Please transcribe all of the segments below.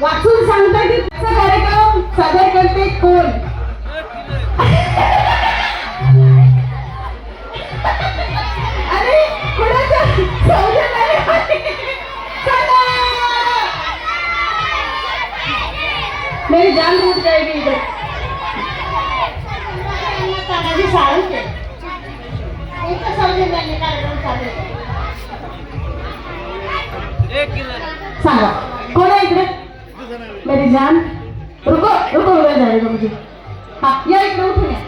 वाचून सांगता की त्याचा कार्यक्रम सादर करते कोण? अरे कुणाचा! मेरी जान जाएगी इधर. सांगा कोण आहे इकडे? मेरी जान। रुको रुको रुको जाएगा मुझे। हा या इकडे उठून या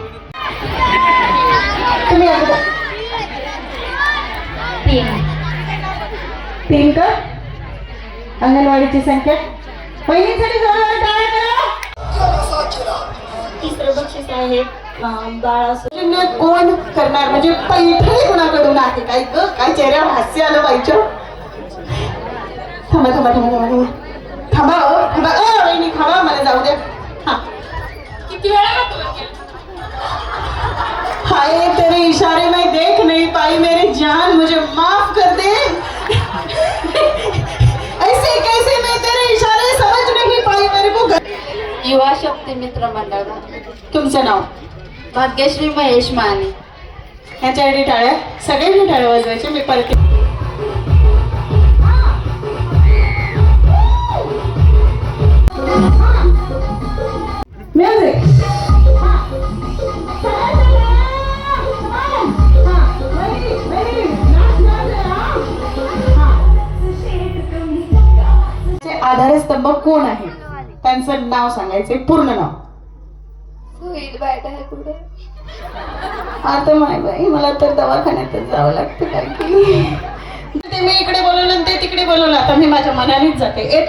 तुम्ही अगोदर तीन। तीन का? अंगणवाडीची संख्या। बहिणींसाठी जोरदार टाळ्या करा। तिसरं बक्षीस आहे अं, बाळा योजना कोण करणार म्हणजे पैठणी कोणाकडून आहे काय ग काय चेहऱ्यावर हास्य आलं पाहिजे थांबा थांबा थांबा थांबा थांबा युवा शक्ती मित्र मंडळ तुमचं नाव? भाग्यश्री महेश माने. ह्याच्यासाठी टाळ्या. सगळ्यांनी टाळ्या वाजवायचे मी परत आधारस्तंभ कोण आहे? त्यांचं नाव सांगायचे पूर्ण नाव. आता माय बाई मला तर दवाखान्यातच जावं लागतं काय की. ते मी इकडे बोलवलं ते तिकडे बोलवलं. आता मी माझ्या मनानेच जाते.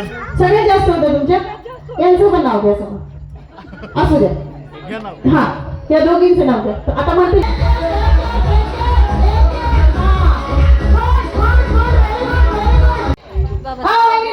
सगळ्यात जास्त होते तुमच्या? यांचं पण नाव द्या समोर असू द्या. हा या दोघींचं नाव द्या आता म्हणते हा वहिनी,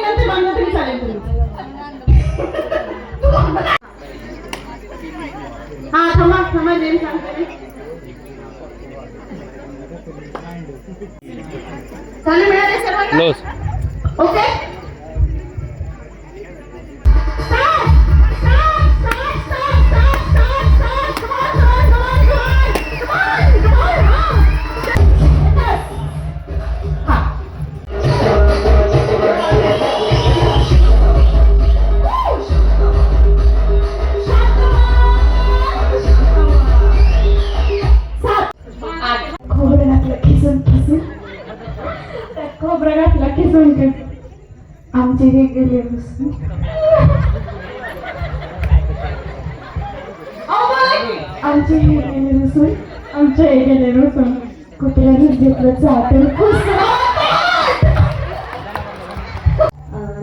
खिसून खिसून आमचे हे गेले. आमचे हे गेले रुसून आमचे हे गेले घेतलं जातं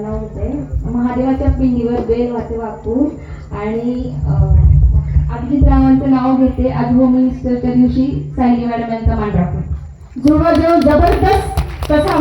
होते महादेवाच्या पिंडीवर बेल वाटे वाकून आणि अभिजित रावांचं नाव घेते. आज होम मिनिस्टरच्या दिवशी सायली मॅडम यांचा मान राखून जेव्हा जेव्हा जबरदस्त तसा